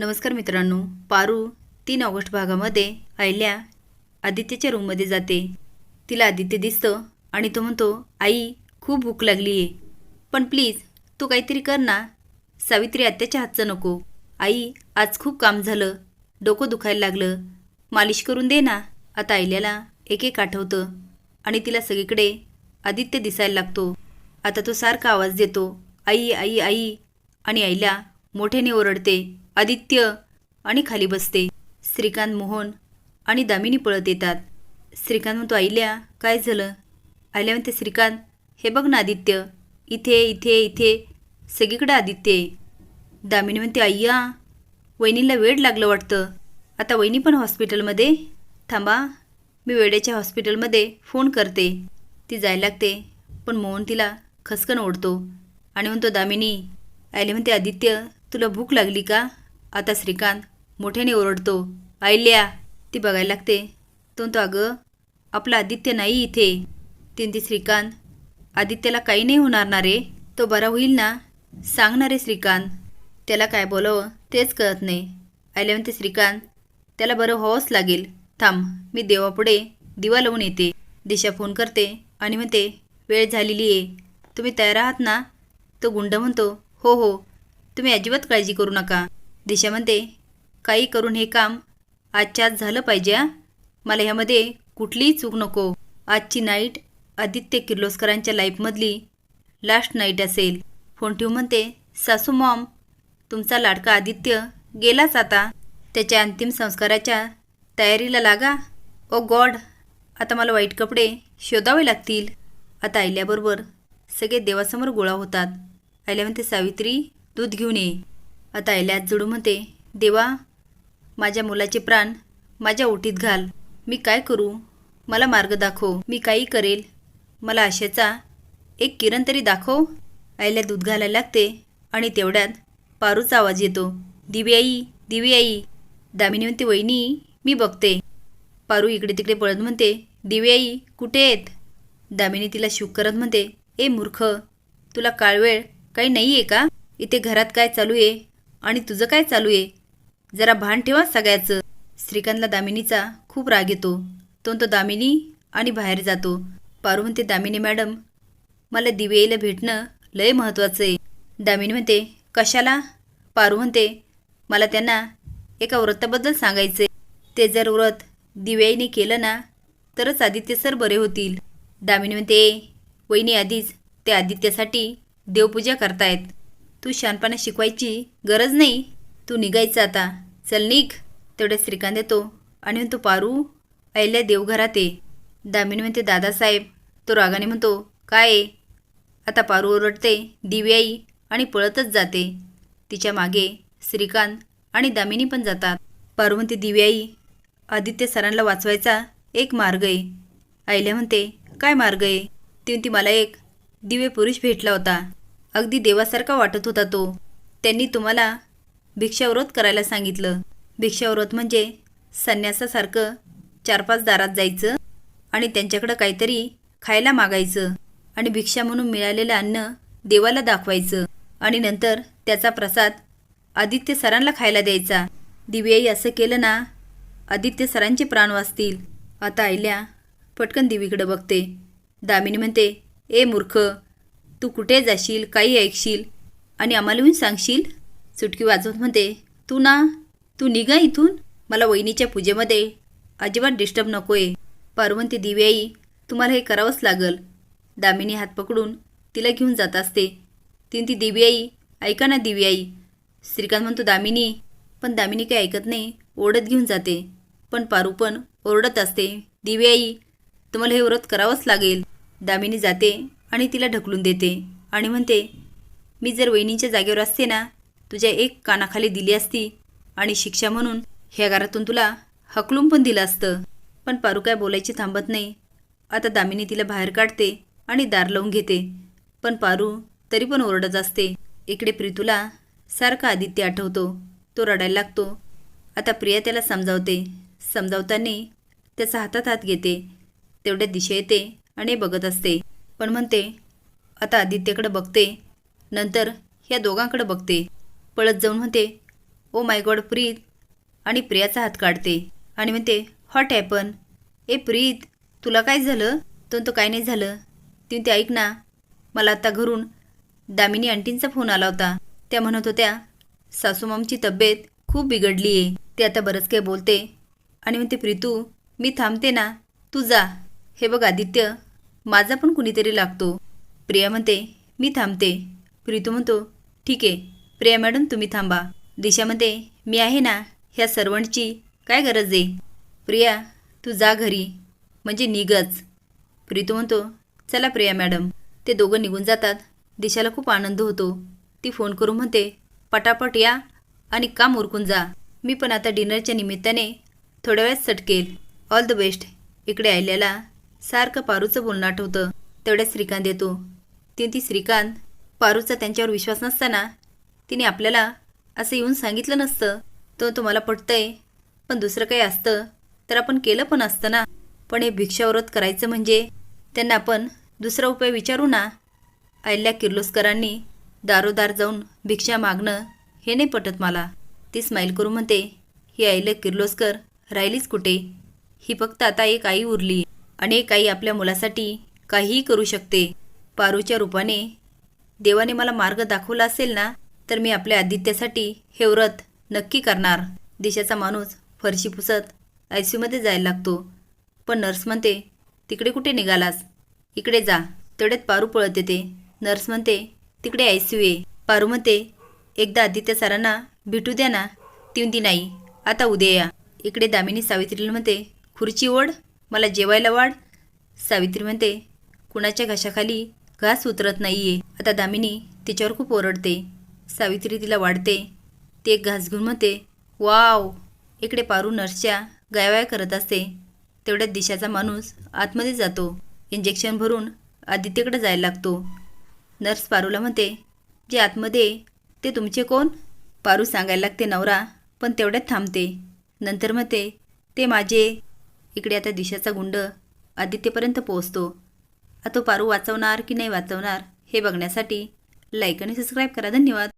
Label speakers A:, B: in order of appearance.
A: नमस्कार मित्रांनो. पारू तीन ऑगस्ट भागामध्ये आयल्या आदित्यच्या रूममध्ये जाते. तिला आदित्य दिसतं आणि तो म्हणतो आई खूप भूक लागली आहे. पण प्लीज तू काहीतरी कर ना. सावित्री आत्याच्या हातचं नको. आई आज खूप काम झालं. डोकं दुखायला लागलं. मालिश करून दे ना. आता आयल्याला एक एक आठवतं आणि तिला सगळीकडे आदित्य दिसायला लागतो. आता तो सारखा आवाज देतो आई आई आई. आणि आईला मोठ्याने ओरडते आदित्य आणि खाली बसते. श्रीकांत मोहन आणि दामिनी पळत येतात. श्रीकांत म्हणतो आईल्या काय झालं? आईल्या म्हणते श्रीकांत हे बघ ना आदित्य. इथे इथे इथे. सगळीकडे आदित्य आहे. दामिनी म्हणते अय्या वहिनीला वेड लागलं वाटतं. आता वहिनी पण हॉस्पिटलमध्ये? थांबा मी वेडेच्या हॉस्पिटलमध्ये फोन करते. ती जायला लागते पण मोहन तिला खसकन ओढतो आणि म्हणतो दामिनी. आयले म्हणते आदित्य तुला भूक लागली का? आता श्रीकांत मोठ्याने ओरडतो आयल्या ती बघायला लागते. तो म्हणतो अगं आपला आदित्य नाही इथे. तीन श्रीकांत आदित्यला काही नाही होणार ना रे तो बरा होईल ना? सांग ना रे श्रीकांत. त्याला काय बोलावं तेच कळत नाही. आयल्या म्हणते श्रीकांत त्याला बरं व्हावंच लागेल. थांब मी देवापुढे दिवा लावून येते. दिशा फोन करते आणि म्हणते वेळ झालेली आहे. तुम्ही तयार आहात ना? तो गुंड म्हणतो हो हो. तुम्ही अजिबात काळजी करू नका. दिशा म्हणते काही करून हे काम आजच्या आज झालं पाहिजे मला ह्यामध्ये कुठलीही चूक नको. आजची नाईट आदित्य किर्लोस्करांच्या लाईफमधली लास्ट नाईट असेल. फोन ठेवून म्हणते सासू मॉम तुमचा लाडका आदित्य गेलाच आता. त्याच्या अंतिम संस्काराच्या तयारीला लागा. ओ गॉड आता मला वाईट कपडे शोधावे लागतील. आता आयल्याबरोबर सगळे देवासमोर गोळा होतात. आयल्या म्हणते सावित्री दूध घेऊन ये. आता ऐल्यात जुडू म्हणते देवा माझ्या मुलाचे प्राण माझ्या ओटीत घाल. मी काय करू? मला मार्ग दाखव. मी काही करेल. मला आशेचा एक किरण तरी दाखव. आईला दूध घालायला लागते आणि तेवढ्यात पारूचा आवाज येतो दिवी आई दिवी आई दामिनी म्हणते वहिनी मी बघते. पारू इकडे तिकडे पळत म्हणते दिवी आई कुठे आहेत दामिनी तिला शुक करत म्हणते ए मूर्ख तुला काळवेळ काही नाही आहे का? इथे घरात काय चालू आहे? आणि तुझं काय चालू आहे? जरा भान ठेवा सगळ्याचं. श्रीकांतला दामिनीचा खूप राग येतो. तो तो दामिनी आणि बाहेर जातो. पारू म्हणते दामिनी मॅडम मला दिवेईला भेटणं लय महत्त्वाचं आहे. दामिनी म्हणते कशाला? पारू म्हणते मला त्यांना एका व्रताबद्दल सांगायचे ते जर व्रत दिव्याईने केलं ना तरच आदित्य सर बरे होतील. दामिनी म्हणते "ए, वहिनी आधीच ते आदित्यसाठी देवपूजा करतायत. तू शानपणा शिकवायची गरज नाही. तू निघायचं आता. चल निघ. तेवढ्या श्रीकांत येतो. आणि म्हणतो पारू अहिल्या देवघरात ये. दामिनी म्हणते दादासाहेब. तो रागाने म्हणतो काय आहे?" आता पारू ओरडते दिव्याई आणि पळतच जाते. तिच्यामागे श्रीकांत आणि दामिनी पण जातात. पारू म्हणते दिव्याई आदित्य सरांना वाचवायचा एक मार्ग आहे. आईल्या म्हणते काय मार्ग आहे? ती म्हणती मला एक दिव्य पुरुष भेटला होता. अगदी देवासारखा वाटत होता तो. त्यांनी तुम्हाला भिक्षाव्रत करायला सांगितलं. भिक्षाव्रत म्हणजे संन्यासासारखं चार पाच दारात जायचं आणि त्यांच्याकडं काहीतरी खायला मागायचं आणि भिक्षा म्हणून मिळालेलं अन्न देवाला दाखवायचं आणि नंतर त्याचा प्रसाद आदित्य सरांना खायला द्यायचा. दिव्याई असं केलं ना आदित्य सरांचे प्राण वाचतील. आता आईल्या पटकन दिवीकडं बघते. दामिनी म्हणते ए मूर्ख तू कुठे जाशील काही ऐकशील? आणि आम्हाला येऊन सांगशील चुटकी वाजवत म्हणते तू ना तू निघा इथून मला वहिनीच्या पूजेमध्ये. अजिबात डिस्टर्ब नको आहे पार्वंती दिव्याई तुम्हाला हे करावंच लागल. दामिनी हात पकडून तिला घेऊन जात असते. तीन ती दिव्याई ऐका ना दिव्याई श्रीकांत म्हणतो दामिनी. पण दामिनी काही ऐकत नाही ओढत घेऊन जाते. पण पारू पण ओरडत असते दिव्याई तुम्हाला हे व्रत करावंच लागेल. दामिनी जाते. आणि तिला ढकलून देते. आणि म्हणते मी जर वहिनीच्या जागेवर असते ना तुझ्या एक कानाखाली दिली असती आणि शिक्षा म्हणून ह्या घरातून तुला हकलून पण दिलं असतं. पण पारू काय बोलायची थांबत नाही. आता दामिनी तिला बाहेर काढते आणि दार लावून घेते. पण पारू तरी पण ओरडत असते. इकडे प्रीतूला सारखा आदित्य आठवतो. तो रडायला लागतो. आता प्रिया त्याला समजावते. समजावताना त्याचा हातात हात घेते. तेवढ्या दिशा येते आणि बघत असते. पण म्हणते आता आदित्यकडे बघते नंतर ह्या दोघांकडे बघते. पळत जाऊन म्हणते ओ माय गॉड प्रीत. आणि प्रियाचा हात काढते आणि म्हणते हॉट हॅपन. ए प्रीत तुला काय झालं? तो तो काय नाही झालं. ती म्हणते ऐक ना मला आता घरून दामिनी आंटींचा फोन आला होता. त्या म्हणत होत्या सासूमामची तब्येत खूप बिघडली आहे. ते आता बरंच काही बोलते आणि म्हणते प्रीतू मी थांबते ना तू जा. हे बघ आदित्य माझा पण कुणीतरी लागतो. प्रिया म्हणते मी थांबते. प्रीतू म्हणतो ठीक आहे. प्रिया मॅडम तुम्ही थांबा. दिशा म्हणते मी आहे ना ह्या सर्वंटची काय गरज आहे? प्रिया तू जा घरी. म्हणजे निघच. प्रीतू म्हणतो चला प्रिया मॅडम. ते दोघं निघून जातात. दिशाला खूप आनंद होतो. ती फोन करून म्हणते पटापट या आणि काम उरकून जा. मी पण आता डिनरच्या निमित्ताने थोड्या वेळात सटकेल. All the best. इकडे आलेला सारखं पारूचं बोलणं आठवतं तेवढ्यात श्रीकांत येतो. ती ती श्रीकांत पारूचा त्यांच्यावर विश्वास नसताना तिने आपल्याला असं येऊन सांगितलं नसतं. तो तुम्हाला पटतंय पण दुसरं काही असतं तर आपण केलं पण असतं ना. पण हे भिक्षावरोध करायचं म्हणजे त्यांना आपण दुसरा उपाय विचारू ना. अहिल्या किर्लोस्करांनी दारोदार जाऊन भिक्षा मागणं हे नाही पटत मला. ती स्माईल करू म्हणते ही अहिल्या किर्लोस्कर राहिलीच कुठे? ही फक्त आता एक आई उरली. अनेक आई आपल्या मुलासाठी काहीही करू शकते. पारूच्या रूपाने देवाने मला मार्ग दाखवला असेल ना तर मी आपल्या आदित्यासाठी हे व्रत नक्की करणार. देशाचा माणूस फरशी पुसत आय सीमध्ये जायला लागतो. पण नर्स म्हणते तिकडे कुठे निघालास? इकडे जा. तेवढ्यात पारू पळत येते. नर्स म्हणते तिकडे आय सी यू. आहे पारू म्हणते एकदा आदित्य सरांना भेटू द्या ना. ती नाही आता उद्या या. इकडे दामिनी सावित्रीला म्हणते खुर्ची ओढ. मला जेवायला वाढ. सावित्री म्हणते कुणाच्या घशाखाली घास उतरत नाहीये. आता दामिनी तिच्यावर खूप ओरडते. सावित्री तिला वाढते. ती एक घास घेऊन म्हणते वाव इकडे पारू नर्सच्या गायवाया करत असते. तेवढ्यात दिशाचा माणूस आतमध्ये जातो. इंजेक्शन भरून आदित्यकडे जायला लागतो. नर्स पारूला म्हणते जे आतमध्ये आहे, ते तुमचे कोण? पारू सांगायला लागते नवरा. पण तेवढ्यात थांबते. नंतर म्हणते ते माझे इकडे आता दिशाचा गुंड आदित्यपर्यंत पोहोचतो. आता पारू वाचवणार की नाही वाचवणार हे बघण्यासाठी लाईक आणि सबस्क्राईब करा. धन्यवाद.